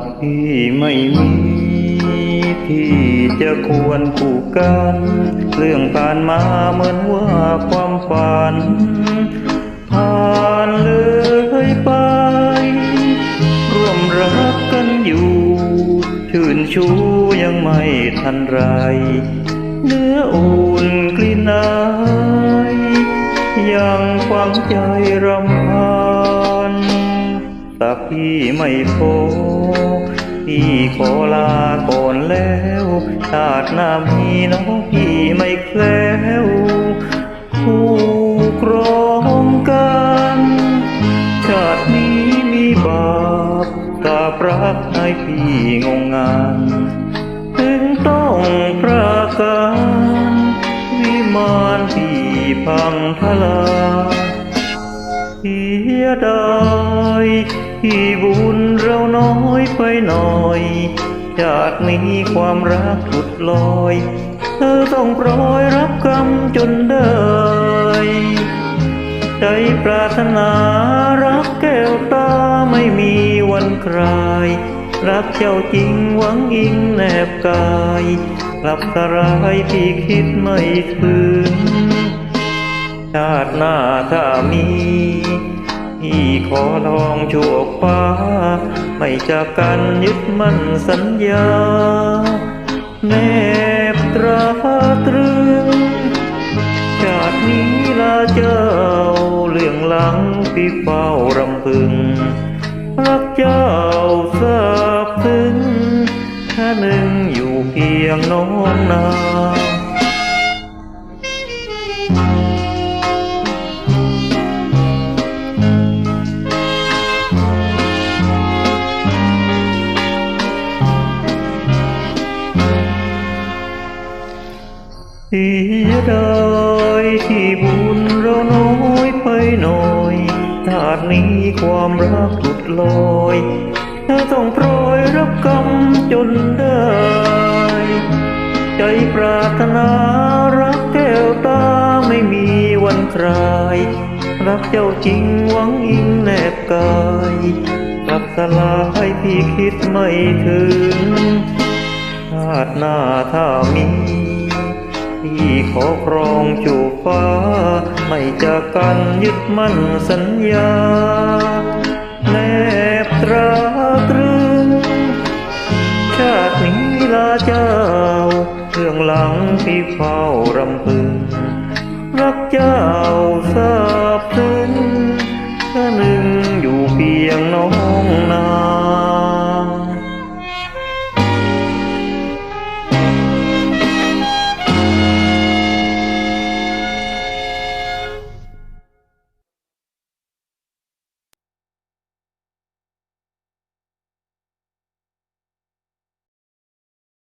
ักที่ไม่มีที่จะควรคู่กัน เรื่องผ่านมาเหมือนว่าความฝัน ผ่านเลยไป ร่วมรักกันอยู่ ชื่นชูยังไม่ทันไรเนื้ออุ่นกลิ่นอายยังฟังใจรำพัน สักพี่ไม่โพพี่ขอลาก่อนแล้วชาติหน้ามีน้องพี่ไม่แคล้วคู่ครองกัน ชาตินี้มีบาปกาปรักให้พี่งงงานถึงต้องประกันวิมานที่พังทลาย เสียดายที่บุญเราน้อยไปหน่อย จากนี้ความรักถุดลอย เธอต้องปล่อยรับกรรมจนได้ ใจปรารถนารักแก้วตาไม่มีวันคลาย รักเจ้าจริงหวังอิงแนบกายกลับสลายพี่คิดไม่ถึง ชาติหน้าถ้ามี พี่ขอลองโชคฟ้า ไม่จากกันยึดมั่นสัญญา แนบตราตรึง ชาตินี้ลาเจ้า เรื่องหลังพี่เฝ้ารำพึง รักเจ้า เสียดายที่บุญเราน้อยไปหน่อยชาตินี้ความรักหลุดลอยเธอต้องปล่อยรับกรรมจนได้ ใจปรารถนารักแก้วตาไม่มีวันคลาย รักเจ้าจริงหวังอิงแนบกายกลับสลายพี่คิดไม่ถึงชาติหน้าถ้ามี ที่ขอครองจูฟ้า ไม่จะกันยึดมั่นสัญญา แนบตราตรึง ชาตินี้ลาเจ้าเครื่องหลังพี่เฝ้ารำพึง รักเจ้าทราบซึ้งแค่หนึ่งอยู่เพียงน้อง